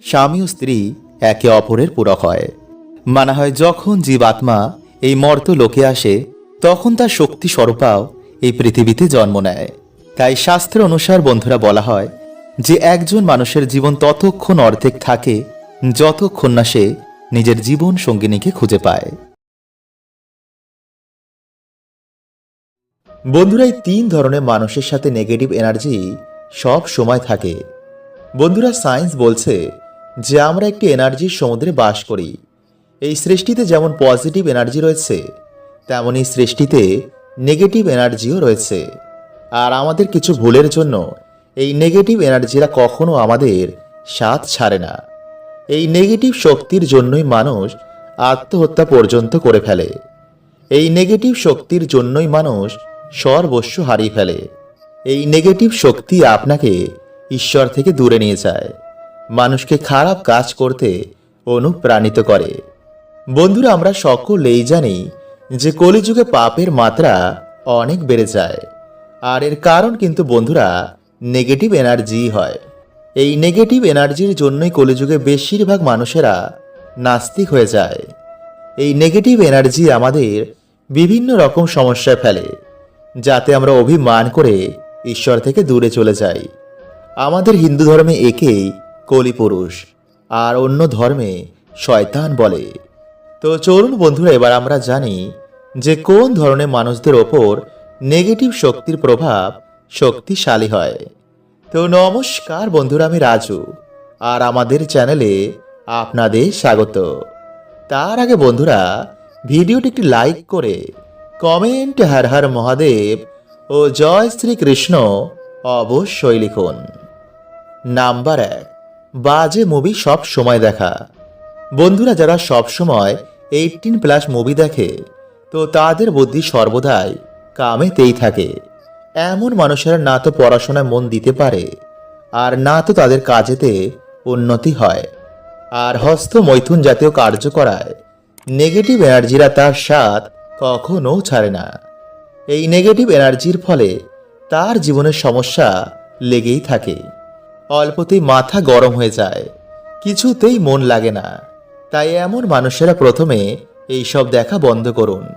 স্বামী ও স্ত্রী একে অপরের পূরক হয়। মানা হয় যখন জীবাত্মা এই মর্ত লোকে আসে, তখন তার শক্তি স্বরূপাও এই পৃথিবীতে জন্ম নেয়। তাই শাস্ত্র অনুসার বন্ধুরা বলা হয় যে একজন মানুষের জীবন ততক্ষণ অর্ধেক থাকে যতক্ষণ না সে নিজের জীবন সঙ্গিনীকে খুঁজে পায়। বন্ধুরা, এই তিন ধরনের মানুষের সাথে নেগেটিভ এনার্জি সব সময় থাকে। বন্ধুরা সায়েন্স বলছে যে আমরা একটি এনার্জির সমুদ্রে বাস করি। এই সৃষ্টিতে যেমন পজিটিভ এনার্জি রয়েছে তেমনই সৃষ্টিতে নেগেটিভ এনার্জিও রয়েছে। আর আমাদের কিছু ভুলের জন্য এই নেগেটিভ এনার্জিরা কখনো আমাদের সাথ ছাড়ে না। এই নেগেটিভ শক্তির জন্যই মানুষ আত্মহত্যা পর্যন্ত করে ফেলে। এই নেগেটিভ শক্তির জন্যই মানুষ সর্বস্ব হারিয়ে ফেলে। এই নেগেটিভ শক্তি আপনাকে ঈশ্বর থেকে দূরে নিয়ে যায়। মানুষকে খারাপ কাজ করতে অনুপ্রাণিত করে। বন্ধুরা, আমরা সকলেই জানি যে কলিযুগে পাপের মাত্রা অনেক বেড়ে যায়। আর এর কারণ কিন্তু, বন্ধুরা নেগেটিভ এনার্জি হয়। এই নেগেটিভ এনার্জির জন্যই কলিযুগে বেশিরভাগ মানুষেরা নাস্তিক হয়ে যায়। এই নেগেটিভ এনার্জি আমাদের বিভিন্ন রকম সমস্যায় ফেলে, যাতে আমরা অভিমান করে ঈশ্বর থেকে দূরে চলে যাই। আমাদের হিন্দু ধর্মে একেই কলিপুরুষ, আর অন্য ধর্মে শয়তান বলে। তো চলুন বন্ধুরা, এবার আমরা জানি যে কোন ধরনের মানুষদের ওপর নেগেটিভ শক্তির প্রভাব শক্তিশালী হয়। তো নমস্কার বন্ধুরা, আমি রাজু, আর আমাদের চ্যানেলে আপনাদের স্বাগত। তার আগে বন্ধুরা, ভিডিওটি একটি লাইক করে কমেন্ট হর হর মহাদেব ও জয় শ্রীকৃষ্ণ অবশ্যই লিখুন। নাম্বার এক। বাজে মুভি সব সময় দেখা। বন্ধুরা যারা সব সময় এইটিন প্লাস মুভি দেখে, তো তাদের বুদ্ধি সর্বদাই কামেতেই থাকে। এমন মানুষেরা না তো পড়াশোনায় মন দিতে পারে, আর না তো তাদের কাজেতে উন্নতি হয়। আর হস্ত মৈথুন জাতীয় কার্য করায় নেগেটিভ এনার্জিরা তার স্বাদ কখনো ছাড়ে না। এই নেগেটিভ এনার্জির ফলে তার জীবনের সমস্যা লেগেই থাকে। অল্পতেই মাথা গরম হয়ে যায়। কিছুতেই মন লাগে না। তাই এমন মানুষেরা প্রথমে এইসব দেখা বন্ধ করুন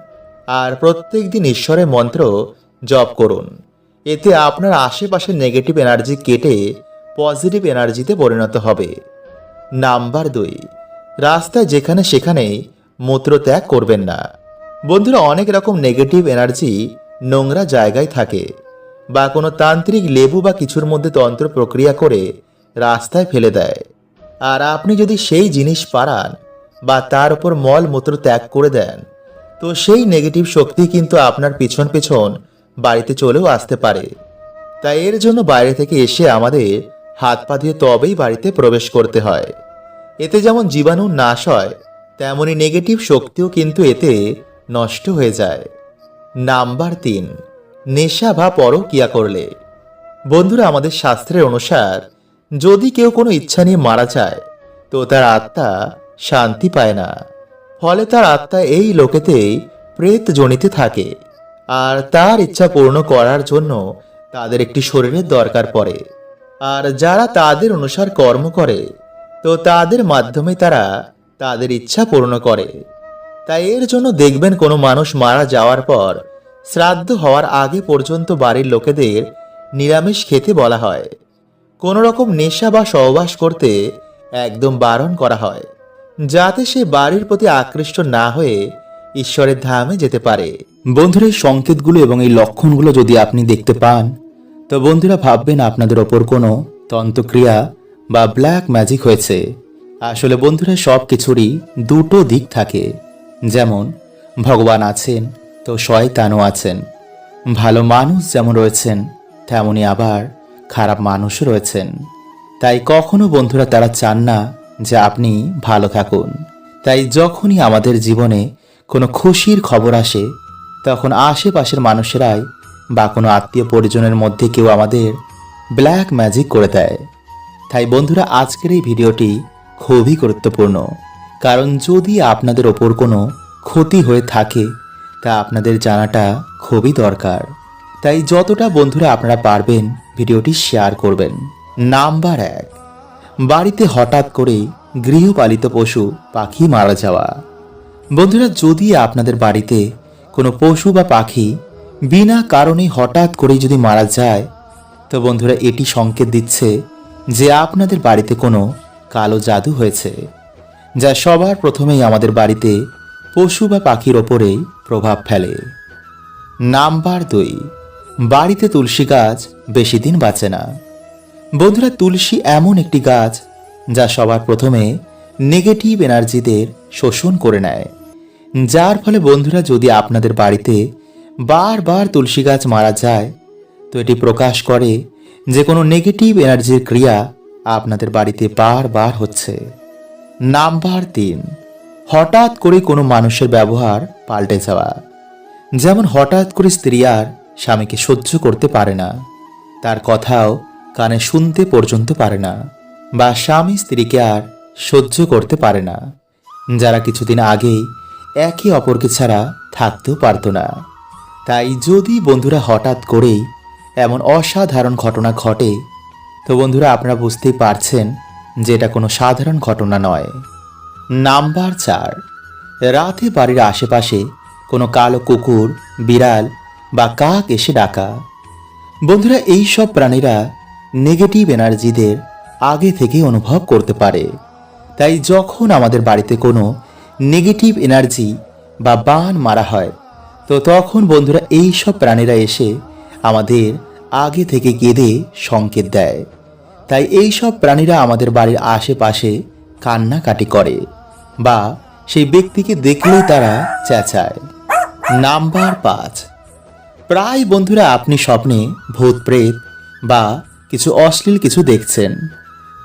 আর প্রত্যেক দিন ঈশ্বরের মন্ত্র জপ করুন। এতে আপনার আশেপাশের নেগেটিভ এনার্জি কেটে পজিটিভ এনার্জিতে পরিণত হবে। নাম্বার দুই, রাস্তায় যেখানে সেখানেই মূত্র ত্যাগ করবেন না। বন্ধুরা, অনেক রকম নেগেটিভ এনার্জি নোংরা জায়গায় থাকে। বা কোনো তান্ত্রিক লেবু বা কিছুর মধ্যে তন্ত্র প্রক্রিয়া করে রাস্তায় ফেলে দেয়। আর আপনি যদি সেই জিনিস পারান বা তার উপর মল মূত্র ত্যাগ করে দেন, তো সেই নেগেটিভ শক্তি কিন্তু আপনার পিছন পিছন বাড়িতে চলেও আসতে পারে। তাই এর জন্য বাইরে থেকে এসে আমাদের হাত পা দিয়ে তবেই বাড়িতে প্রবেশ করতে হয়। এতে যেমন জীবাণু নাশ হয়, তেমনি নেগেটিভ শক্তিও কিন্তু এতে নষ্ট হয়ে যায়। নাম্বার তিন নেশা বা পরকিয়া করলে। বন্ধুরা, আমাদের শাস্ত্রের অনুসার, যদি কেউ কোনো ইচ্ছা নিয়ে মারা যায়, তো তার আত্মা শান্তি পায় না। ফলে তার আত্মা এই লোকেতেই প্রেত জনিতে থাকে, আর তার ইচ্ছা পূর্ণ করার জন্য তাদের একটি শরীরের দরকার পড়ে। আর যারা তাদের অনুসার কর্ম করে, তো তাদের মাধ্যমে তারা তাদের ইচ্ছা পূর্ণ করে। তাই এর জন্য দেখবেন কোনো মানুষ মারা যাওয়ার পর শ্রাদ্ধ হওয়ার আগে পর্যন্ত বাড়ির লোকেদের নিরামিষ খেতে বলা হয়। কোনো রকম নেশা বা সহবাস করতে একদম বারণ করা হয়, যাতে সে বাড়ির প্রতি আকৃষ্ট না হয়ে ঈশ্বরের ধামে যেতে পারে। বন্ধুরা, এই সংকেতগুলো এবং এই লক্ষণগুলো যদি আপনি দেখতে পান, তো বন্ধুরা ভাববেন আপনাদের ওপর কোনো তন্ত্রক্রিয়া বা ব্ল্যাক ম্যাজিক হয়েছে। আসলে বন্ধুরা সব কিছুরই দুটো দিক থাকে। যেমন, ভগবান আছেন তো শয়তানও আছেন। ভালো মানুষ যেমন রয়েছেন, তেমনি আবার খারাপ মানুষও রয়েছেন। তাই কখনো বন্ধুরা তারা চান না যে আপনি ভালো থাকুন। তাই যখনই আমাদের জীবনে কোনো খুশির খবর আসে, তখন আশেপাশের মানুষেরাই বা কোনো আত্মীয় পরিজনের মধ্যে কেউ আমাদের ব্ল্যাক ম্যাজিক করে দেয়। তাই বন্ধুরা, আজকের এই ভিডিওটি খুবই গুরুত্বপূর্ণ। কারণ যদি আপনাদের ওপর কোনো ক্ষতি হয়ে থাকে তা আপনাদের জানাটা খুবই দরকার। তাই যতটা বন্ধুরা আপনারা পারবেন ভিডিওটি শেয়ার করবেন। নাম্বার এক, বাড়িতে হঠাৎ করে গৃহপালিত পশু পাখি মারা যাওয়া। বন্ধুরা, যদি আপনাদের বাড়িতে কোনো পশু বা পাখি বিনা কারণে হঠাৎ করেই যদি মারা যায়, তো বন্ধুরা এটি সংকেত দিচ্ছে যে আপনাদের বাড়িতে কোনো কালো জাদু হয়েছে, যা সবার প্রথমেই আমাদের বাড়িতে পশু বা পাখির ওপরেই প্রভাব ফেলে। নাম্বার দুই, বাড়িতে তুলসী গাছ বেশি দিন বাঁচে না। বন্ধুরা, তুলসী এমন একটি গাছ যা সবার প্রথমে নেগেটিভ এনার্জিদের শোষণ করে নেয়। যার ফলে বন্ধুরা, যদি আপনাদের বাড়িতে বারবার তুলসী গাছ মারা যায়, তো এটি প্রকাশ করে যে কোনো নেগেটিভ এনার্জির ক্রিয়া আপনাদের বাড়িতে বারবার হচ্ছে। নাম্বার তিন হঠাৎ করে কোনো মানুষের ব্যবহার পাল্টে যাওয়া। যেমন হঠাৎ করে স্ত্রী আর স্বামীকে সহ্য করতে পারে না, তার কথাও কানে শুনতে পর্যন্ত পারে না, বা স্বামী স্ত্রীকে আর সহ্য করতে পারে না, যারা কিছুদিন আগেই একে অপরকে ছাড়া থাকতেও পারতো না। তাই যদি বন্ধুরা হঠাৎ করেই এমন অসাধারণ ঘটনা ঘটে, তো বন্ধুরা আপনারা বুঝতেই পারছেন যে এটা কোনো সাধারণ ঘটনা নয়। নাম্বার চার। রাতে বাড়ির আশেপাশে কোনো কালো কুকুর, বিড়াল বা কাক এসে ডাকা। বন্ধুরা এই সব প্রাণীরা নেগেটিভ এনার্জিদের আগে থেকে অনুভব করতে পারে। তাই যখন আমাদের বাড়িতে কোনো নেগেটিভ এনার্জি বা বান মারা হয়, তো তখন বন্ধুরা এই সব প্রাণীরা এসে আমাদের আগে থেকে কেঁদে সংকেত দেয়। তাই এই সব প্রাণীরা আমাদের বাড়ির আশেপাশে কান্নাকাটি করে। বা সেই ব্যক্তিকে দেখলেই তারা চেঁচায়। নাম্বার পাঁচ। প্রায় বন্ধুরা আপনি স্বপ্নে, ভূত প্রেত বা কিছু অশ্লীল কিছু দেখছেন।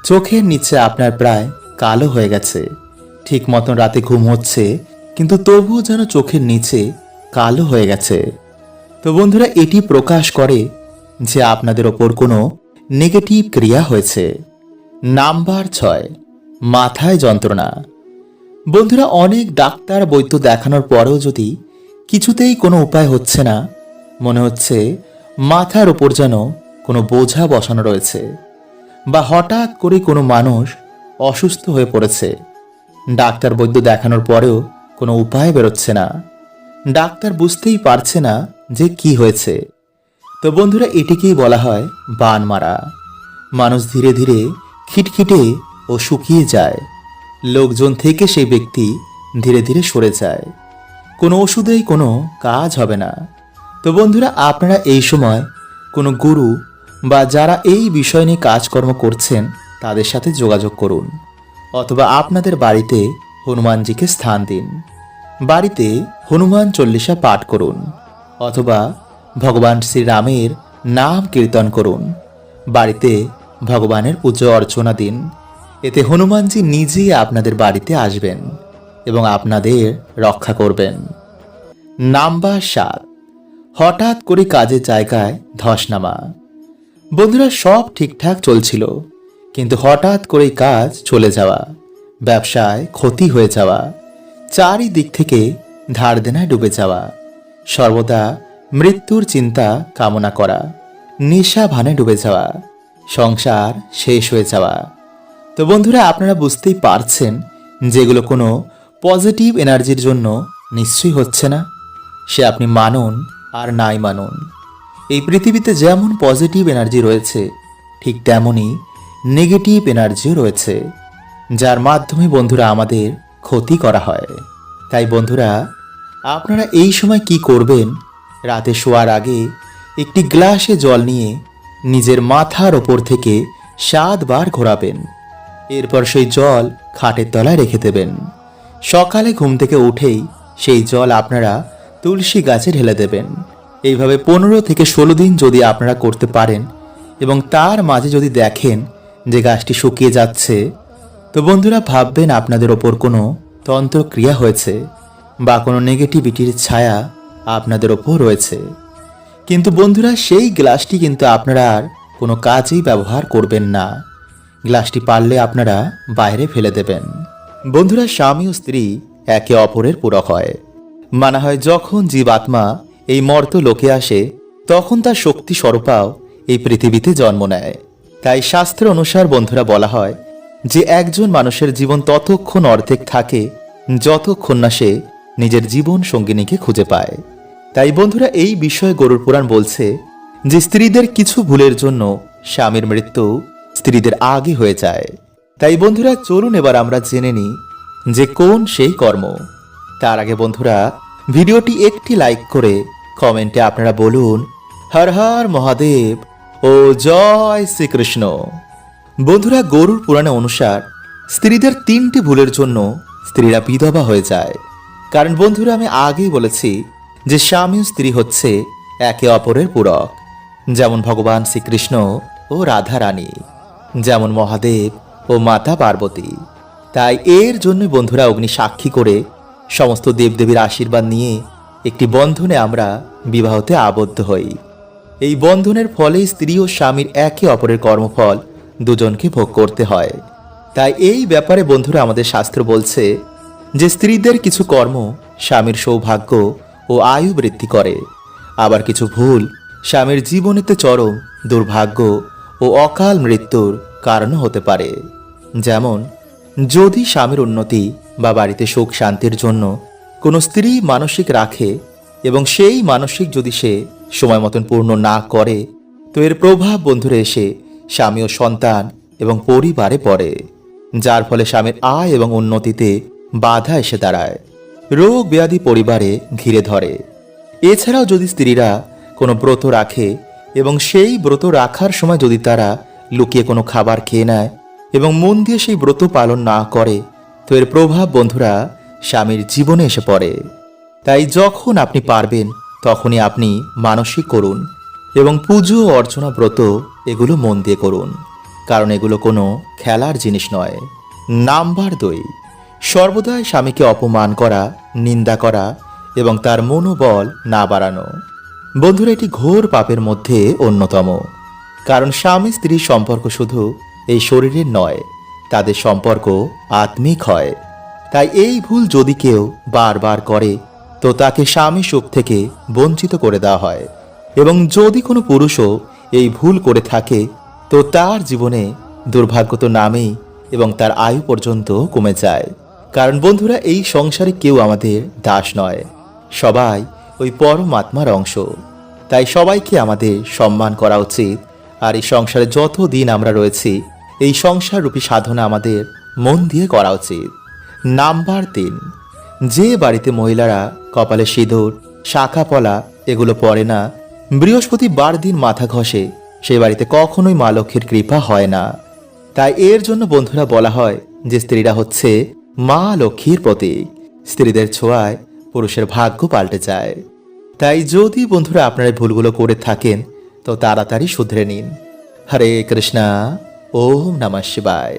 চোখের নিচে আপনার প্রায় কালো হয়ে গেছে। ঠিক মতন রাতে ঘুম হচ্ছে, কিন্তু তবুও যেন চোখের নিচে কালো হয়ে গেছে। তো বন্ধুরা, এটি প্রকাশ করে যে আপনাদের ওপর কোনো নেগেটিভ ক্রিয়া হয়েছে। নাম্বার ছয়। মাথায় যন্ত্রণা। বন্ধুরা, অনেক ডাক্তার বৈদ্য দেখানোর পরেও যদি কিছুতেই কোনো উপায় হচ্ছে না, মনে হচ্ছে মাথার ওপর যেন কোনো বোঝা বসানো রয়েছে বা হঠাৎ করে কোনো মানুষ অসুস্থ হয়ে পড়েছে। ডাক্তার বৈদ্য দেখানোর পরেও কোনো উপায় বেরোচ্ছে না। ডাক্তার বুঝতেই পারছে না যে কি হয়েছে। তো বন্ধুরা, এটিকেই বলা হয় বান মারা মানুষ ধীরে ধীরে খিটখিটে ও শুকিয়ে যায়। লোকজন থেকে সেই ব্যক্তি ধীরে ধীরে সরে যায়। কোনো ওষুধেই কোনো কাজ হবে না। তো বন্ধুরা, আপনারা এই সময় কোনো গুরু বা যারা এই বিষয় নিয়ে কাজকর্ম করছেন, তাদের সাথে যোগাযোগ করুন। অথবা আপনাদের বাড়িতে হনুমানজিকে স্থান দিন। বাড়িতে হনুমান চল্লিশা পাঠ করুন। অথবা ভগবান শ্রীরামের নাম কীর্তন করুন। বাড়িতে ভগবানের পুজো অর্চনা দিন। এতে হনুমানজি নিজেই আপনাদের বাড়িতে আসবেন এবং আপনাদের রক্ষা করবেন। নাম্বার সাত। হঠাৎ করে কাজের জায়গায় ধস নামা বন্ধুরা, সব ঠিকঠাক চলছিল, কিন্তু হঠাৎ করে কাজ চলে যাওয়া, ব্যবসায় ক্ষতি হয়ে যাওয়া, চারিদিক থেকে ধার দেনায় ডুবে যাওয়া, সর্বদা মৃত্যুর চিন্তা কামনা করা, নেশা ভানে ডুবে যাওয়া, সংসার শেষ হয়ে যাওয়া তো বন্ধুরা, আপনারা বুঝতেই পারছেন যেগুলো কোনো পজিটিভ এনার্জির জন্য নিশ্চয়ই হচ্ছে না। সে আপনি মানুন আর নাই মানুন। এই পৃথিবীতে যেমন পজিটিভ এনার্জি রয়েছে, ঠিক তেমনই নেগেটিভ এনার্জিও রয়েছে, যার মাধ্যমে বন্ধুরা আমাদের ক্ষতি করা হয়। তাই বন্ধুরা, আপনারা এই সময় কি করবেন? রাতে শোয়ার আগে একটি গ্লাসে জল নিয়ে নিজের মাথার ওপর থেকে সাতবার ঘোরাবেন। এরপর সেই জল খাটের তলায় রেখে দেবেন। সকালে ঘুম থেকে উঠেই সেই জল আপনারা তুলসী গাছে ঢেলে দেবেন। এইভাবে পনেরো থেকে ষোলো দিন যদি আপনারা করতে পারেন এবং তার মাঝে যদি দেখেন যে গাছটি শুকিয়ে যাচ্ছে, তো বন্ধুরা ভাববেন আপনাদের ওপর কোনো তন্ত্রক্রিয়া হয়েছে বা কোনো নেগেটিভিটির ছায়া আপনাদের ওপর রয়েছে। কিন্তু বন্ধুরা, সেই গ্লাসটি কিন্তু আপনারা আর কোনো কাজেই ব্যবহার করবেন না। গ্লাসটি পারলে আপনারা বাইরে ফেলে দেবেন। বন্ধুরা, স্বামী ও স্ত্রী একে অপরের পূরক হয়। মানা হয় যখন জীবাত্মা এই মর্ত লোকে আসে, তখন তার শক্তি স্বরূপাও এই পৃথিবীতে জন্ম নেয়। তাই শাস্ত্র অনুসার বন্ধুরা বলা হয় যে, একজন মানুষের জীবন ততক্ষণ অর্ধেক থাকে যতক্ষণ না সে নিজের জীবন সঙ্গিনীকে খুঁজে পায়। তাই বন্ধুরা, এই বিষয়ে গরুর পুরাণ বলছে যে, স্ত্রীদের কিছু ভুলের জন্য স্বামীর মৃত্যু স্ত্রীদের আগে হয়ে যায়। তাই বন্ধুরা, চলুন এবার আমরা জেনে নিই যে কোন সেই কর্ম। তার আগে বন্ধুরা, ভিডিওটি একটি লাইক করে কমেন্টে আপনারা বলুন, হর হর মহাদেব ও জয় শ্রীকৃষ্ণ। বন্ধুরা, গরুর পুরাণে অনুসার স্ত্রীদের তিনটি ভুলের জন্য স্ত্রীরা বিধবা হয়ে যায়। কারণ বন্ধুরা, আমি আগেই বলেছি যে স্বামী স্ত্রী হচ্ছে একে অপরের পূরক। যেমন ভগবান শ্রীকৃষ্ণ ও রাধা রানী যেমন মহাদেব ও মাতা পার্বতী। তাই এর জন্য বন্ধুরা অগ্নি সাক্ষী করে সমস্ত দেবদেবীর আশীর্বাদ নিয়ে একটি বন্ধনে আমরা বিবাহতে আবদ্ধ হই। এই বন্ধনের ফলে স্ত্রী ও স্বামীর একে অপরের কর্মফল দুজনকে ভোগ করতে হয়। তাই এই ব্যাপারে বন্ধুরা আমাদের শাস্ত্র বলছে যে স্ত্রীদের কিছু কর্ম স্বামীর সৌভাগ্য ও আয়ু বৃদ্ধি করে। আবার কিছু ভুল স্বামীর জীবনেতে চরম দুর্ভাগ্য ও অকাল মৃত্যুর কারণ হতে পারে। যেমন, যদি স্বামীর উন্নতি বা বাড়িতে সুখ শান্তির জন্য কোনো স্ত্রী মানসিক রাখে এবং সেই মানসিক যদি সে সময় মতন পূর্ণ না করে, তো এর প্রভাব বন্ধুরে এসে স্বামী ও সন্তান এবং পরিবারে পড়ে, যার ফলে স্বামীর আয় এবং উন্নতিতে বাধা এসে দাঁড়ায়। রোগ ব্যাধি পরিবারে ঘিরে ধরে। এছাড়াও যদি স্ত্রীরা কোনো ব্রত রাখে এবং সেই ব্রত রাখার সময় যদি তারা লুকিয়ে কোনো খাবার খেয়ে নেয় এবং মন দিয়ে সেই ব্রত পালন না করে, তো এর প্রভাব, বন্ধুরা, স্বামীর জীবনে এসে পড়ে। তাই যখন আপনি পারবেন, তখনই আপনি মানসিক করুন এবং পুজো অর্চনা ব্রত এগুলো মন দিয়ে করুন। কারণ এগুলো কোনো খেলার জিনিস নয়। নাম্বার দুই, সর্বদাই স্বামীকে অপমান করা, নিন্দা করা এবং তার মনোবল না বাড়ানো। বন্ধুরা, এটি ঘোর পাপের মধ্যে অন্যতম। কারণ স্বামী স্ত্রীর সম্পর্ক শুধু এই শরীরের নয়, তাদের সম্পর্ক আত্মিক হয়। তাই এই ভুল যদি কেউ বারবার করে, তো তাকে স্বামী সুখ থেকে বঞ্চিত করে দেওয়া হয়। এবং যদি কোনো পুরুষও এই ভুল করে থাকে, তো তার জীবনে দুর্ভাগ্য তো নামেই এবং তার আয়ু পর্যন্ত কমে যায়। কারণ বন্ধুরা, এই সংসারে কেউ আমাদের দাস নয়। সবাই ওই পরমাত্মার অংশ। তাই সবাইকে আমাদের সম্মান করা উচিত। আর এই সংসারে যত দিন আমরা রয়েছি, এই সংসার রূপী সাধনা আমাদের মন দিয়ে করা উচিত। নাম্বার তিন, যে বাড়িতে মহিলারা কপালে সিঁদুর, শাখা পলা এগুলো পরে না, বৃহস্পতিবার দিন মাথা ঘষে সেই বাড়িতে কখনোই মা লক্ষ্মীর কৃপা হয় না। তাই এর জন্য বন্ধুরা বলা হয় যে স্ত্রীরা হচ্ছে মা লক্ষ্মীর প্রতীক। স্ত্রীদের ছোঁয়ায় পুরুষের ভাগ্য পাল্টে যায়। তাই যদি বন্ধুরা আপনারা ভুলগুলো করে থাকেন, তো তাড়াতাড়ি শুধরে নিন। হরে কৃষ্ণা, ওম নমঃ শিবায়।